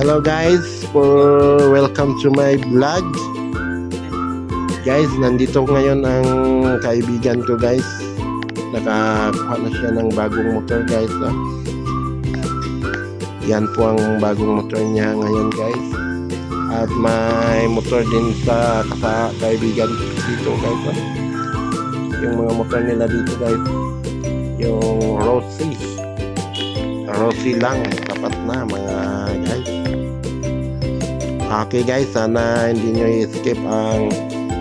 Hello guys, for welcome to my vlog. Guys, nandito ngayon ang kaibigan ko guys. Nakakuha na siya ng bagong motor guys. ah. Yan po ang bagong motor niya ngayon guys. At may motor din sa kasa kaibigan dito guys. ah. Yung mga motor nila dito guys. Yung Rossi. Rossi lang. Tapat na mga guys. Okay guys, sana hindi nyo i-skip ang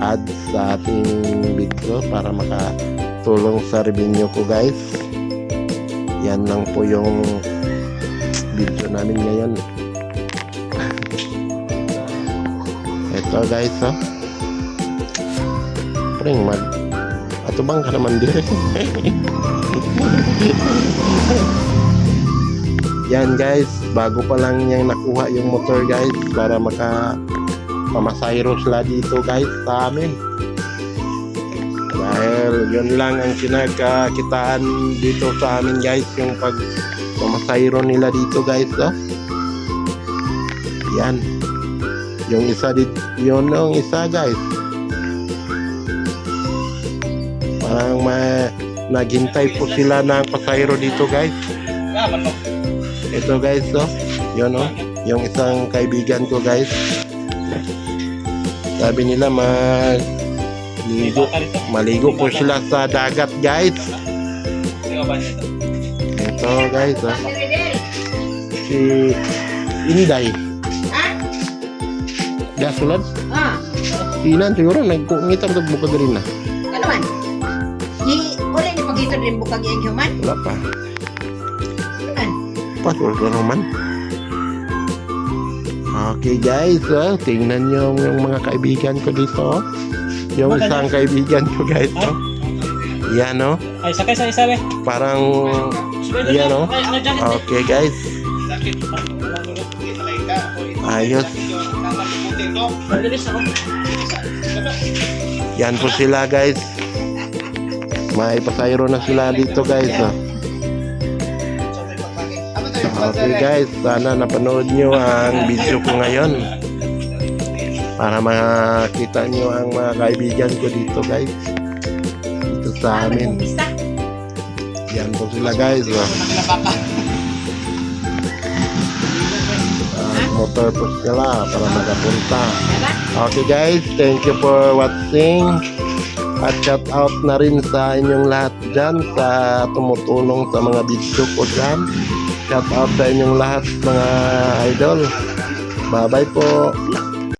ads sa ating video para makatulong sa revenue ko guys. Yan lang po yung video namin ngayon. Ito guys, oh. Pring mag atubang ka naman dire. Yan guys, bago pa lang niyang nakuha yung motor guys para maka pamasayro sila dito guys sa amin. Dahil yun lang ang kinagkakitaan dito sa amin guys, yung pag pamasayro nila dito guys. Oh. Yan. Yung isa dit yun yung isa guys. Parang may naghintay po sila ng pasayro dito guys. Ito guys, oh. Yun, oh. Yung isang kaibigan ko guys. Sabi nila mag ligo, maligo po sila sa dagat guys. Ito guys, oh. Si Inday. Gasulad. Ah, Sinan siguro nagkungitam sa buka rin na. ano man? Di, uli ni pagito rin bukag yung human. Wala pa. Ka naman. Okay guys, oh, tingnan nyo yung mga kaibigan ko dito. Yung isang kaibigan ko guys. Oh. Yan oh. Ay, sakay sa isa, be. Parang Yan, na. oh. Ay, okay guys. Ayos. Yan po sila guys. May pasayro na sila dito guys. Oh. Okay guys, sana napanood nyo ang video ko ngayon. Para makita nyo ang mga kaibigan ko dito guys. Dito sa amin. Yan po sila guys. Oh. Ah, motor po sila para makapunta. Diba? Okay guys, thank you for watching. At shout out na rin sa inyong lahat dyan sa tumutulong sa mga video ko dyan. Shout out sa inyong lahat mga idol. Bye bye po.